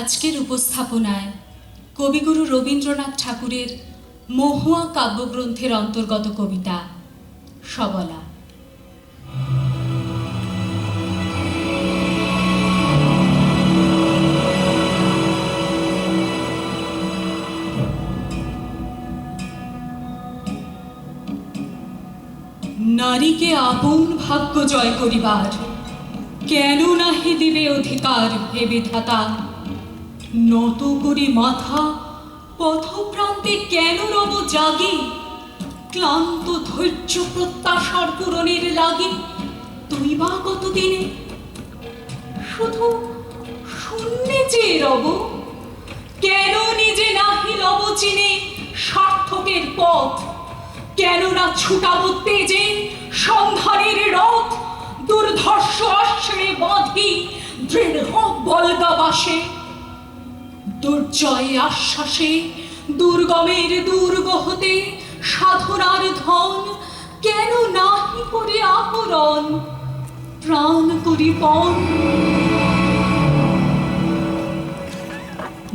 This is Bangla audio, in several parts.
আজকের উপস্থাপনায় কবিগুরু রবীন্দ্রনাথ ঠাকুরের মহুয়া কাব্যগ্রন্থের অন্তর্গত কবিতা সবলা। নারীকে আপন ভাগ্য জয় করিবার, কেন নাহি দিবে অধিকার ভেবে ধাতা নত করি মাথা, পথপ্রান্তে কেন রব জাগি? ক্লান্ত ধৈর্য প্রত্যাশার পূরণের লাগি, তুই বা কতদিনে? শুধু শূন্যে চেয়ে রব, কেন নিজে নাহি লব চিনে সার্থকের পথ? কেন না ছুটাবো তেজে সন্ধানের রথ, দুর্ধর্ষ অশ্রে বাঁধি দৃঢ় বলগা বাসে দুর্জয় আশ্বাসে, দুর্গমের দুর্গ হতে সাধনার ধন কেন নাহি করে আহরণ? প্রাণ করি পণ।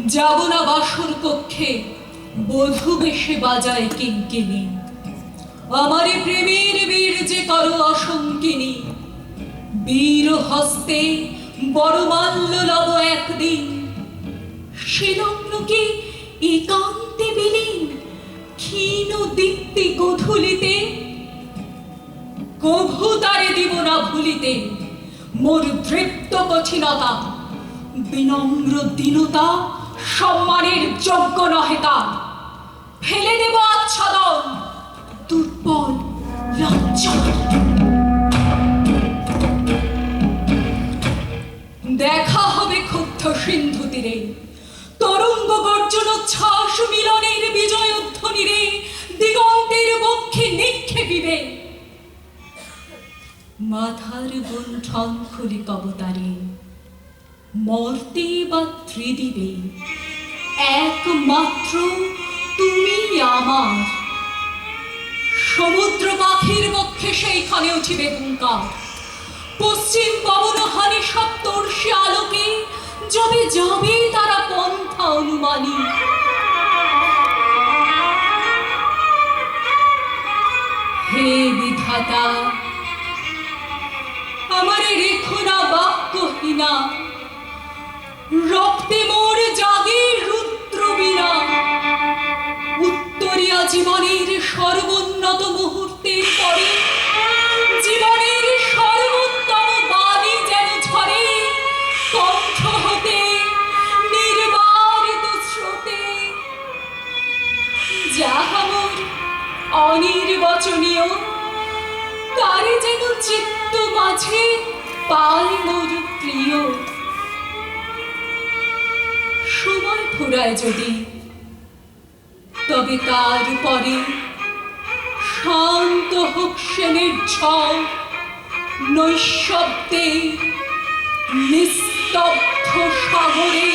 যাব না বাসর কক্ষে, বধূ বেশে বাজায় কিঙ্কিনি আমারে প্রেমের বীর যে করো অসঙ্কিনী বীর হস্তে বড় মাল্য লব একদিন। সে লগ্ন কি একান্তে বিলীন, ক্ষীণ দীপ্তি গধুলিতে, কভু তারে দিব না ভুলিতে, মোর দৃপ্ত কঠিনতা, বিনম্র দীনতা সম্মানের যোগ্য নহে তা। ফেলে দেব আচ্ছাদন, দুর্বল লজ্জার দেখা হবে ক্ষুব্ধ সিন্ধু তীরে। তরঙ্গ গর্জন ছাস মিলনের বিজয় ধ্বনিরে দিগন্তের বক্ষে নিক্ষেপিবে মাথার গুণ্ঠন খুলি কবতারে, মর্তে বা ত্রিদিবে। একমাত্র তুমি আমার। সমুদ্র পাখির পক্ষে সেইখানে উঠিবে হুঙ্কার। পশ্চিম পবনহানি সপ্তর্ষি আলোকে, যবে যাবে পন্থা হে বিধাতা আমারে রেখো না বাক্যহীনা। রক্তে মোর অনির্বচনীয় তারে যেন চিত্ত মাঝে পায় মোর প্রিয় সময় ফুরায় যদি, তবে তার পরে শান্ত হোক সেনের ঝড় নৈশব্দে নিস্তব্ধ সাগরে